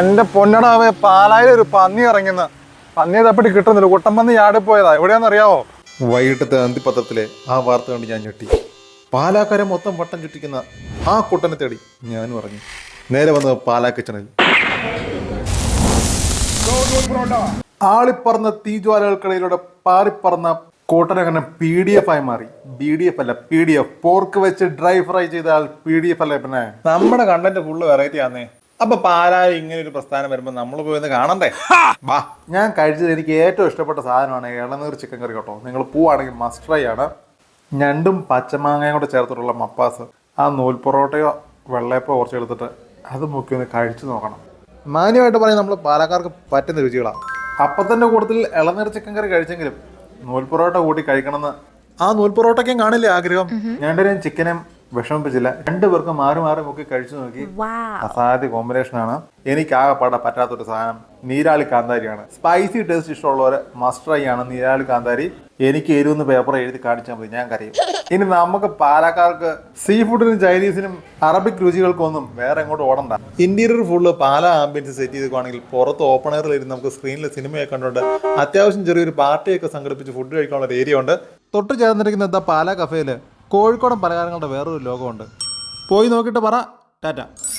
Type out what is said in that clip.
എന്റെ പൊന്നടാവേ പാലായിൽ ഒരു പന്നി ഇറങ്ങുന്ന. പന്നിയെ തപ്പിട്ട് കിട്ടുന്നില്ല. കുട്ടമ്പന്നി ചാടി പോയതാ. അറിയാവോ വൈകിട്ടത്തെ അന്തിപത്രത്തിലെ ആ വാർത്ത കണ്ട് ഞാൻ ഞെട്ടി. പാലാക്കാരെ മൊത്തം വട്ടം ചുറ്റിക്കുന്ന ആ കുട്ടനെ തേടി ഞാനും ഇറങ്ങി. നേരെ വന്ന് പാലാ കിച്ചണിൽ. ആളിപ്പറന്ന തീജ്വാലകൾക്കിടയിലൂടെ പാറിപ്പറന്ന കണ്ണ പി ഡി എഫ് ആയി മാറി. ബി ഡി എഫ് അല്ല പി ഡി എഫ് പോർക്ക് വെച്ച് ഡ്രൈ ഫ്രൈ ചെയ്താൽ പി ഡി എഫ് അല്ലേ പിന്നെ? നമ്മുടെ കണ്ടന്റ് ഫുള്ള് വെറൈറ്റി ആന്നേ. അപ്പൊ പാലായി ഇങ്ങനെ ഒരു പ്രസ്ഥാനം വരുമ്പോ നമ്മൾ പോയി ഒന്ന് കാണണ്ടേ? വാ. ഞാൻ കഴിച്ചത് എനിക്ക് ഏറ്റവും ഇഷ്ടപ്പെട്ട സാധനമാണ് ഇളനീർ ചിക്കൻ കറി കേട്ടോ. നിങ്ങൾ പോവാണെങ്കിൽ മസ്റ്റ് ട്രൈ ആണ്. ഞണ്ടും പച്ചമാങ്ങയും കൂടെ ചേർത്തിട്ടുള്ള മപ്പാസ്. ആ നൂൽ പൊറോട്ടയോ വെള്ളയപ്പോ കുറച്ച് എടുത്തിട്ട് അത് മുക്കി ഒന്ന് കഴിച്ചു നോക്കണം. മാന്യമായിട്ട് പറയാൻ നമ്മൾ പാലക്കാർക്ക് പറ്റുന്ന രുചികളാണ് അപ്പത്തിന്റെ കൂട്ടത്തിൽ ഇളനീർ ചിക്കൻ കറി കഴിച്ചെങ്കിലും നൂൽ പൊറോട്ട കൂട്ടി കഴിക്കണമെന്ന് ആ നൂൽ പൊറോട്ടയ്ക്കും കാണില്ലേ ആഗ്രഹം? ഞണ്ടിനെയും ചിക്കനും വിഷമിപ്പിച്ചില്ല. രണ്ടുപേർക്കും മാറി മാറി മുക്കി കഴിച്ചു നോക്കി. അസാധ്യ കോമ്പിനേഷൻ ആണ്. എനിക്ക് ആകെപ്പാടെ പറ്റാത്തൊരു സാധനം നീരാളി കാന്താരിയാണ്. സ്പൈസി ടേസ്റ്റ് ഇഷ്ടമുള്ളവരെ മസ്റ്റ് ട്രൈ ആണ് നീരാളി കാന്താരി. എനിക്ക് എരുവെന്ന് പേപ്പർ എഴുതി കാണിച്ചാൽ മതി ഞാൻ കരയും. ഇനി നമുക്ക് പാലക്കാർക്ക് സീ ഫുഡിനും ചൈനീസിനും അറബിക് രുചികൾക്കൊന്നും വേറെ എങ്ങോട്ട് ഓടണ്ട. Interior full Pala ambience set ചെയ്തേക്കുവാണെങ്കിൽ പുറത്ത് ഓപ്പൺ എയറിൽ ഇരുന്ന് നമുക്ക് സ്ക്രീനിൽ സിനിമയൊക്കെ കണ്ടുകൊണ്ട് അത്യാവശ്യം ചെറിയൊരു പാർട്ടിയൊക്കെ സംഘടിപ്പിച്ച് ഫുഡ് കഴിക്കാനുള്ള ഒരു ഏരിയ ഉണ്ട്. തൊട്ട് ചേർന്നിരിക്കുന്ന എന്താ പാല കഫേയിൽ കോഴിക്കോടൻ പലഹാരങ്ങളുടെ വേറൊരു ലോകമുണ്ട്. പോയി നോക്കിയിട്ട് പറ. ടാറ്റ.